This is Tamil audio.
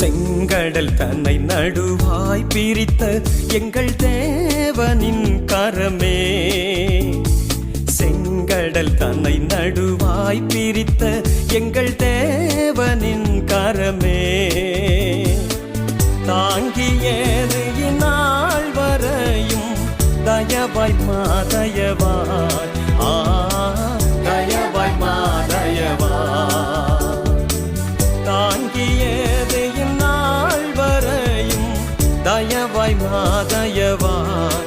செங்கடல் தன்னை நடுவாய் பிரித்த எங்கள் தேவனின் கரமே. செங்கடல் தன்னை நடுவாய் பிரித்த எங்கள் தேவனின் கரமே. தாங்கியது நாள் வரையும் தயவாய் மா தயவாய் ஆ தயவாய் மாதயவாய் தாங்கியது இந்நாள் தயவாய் மாதயவாய்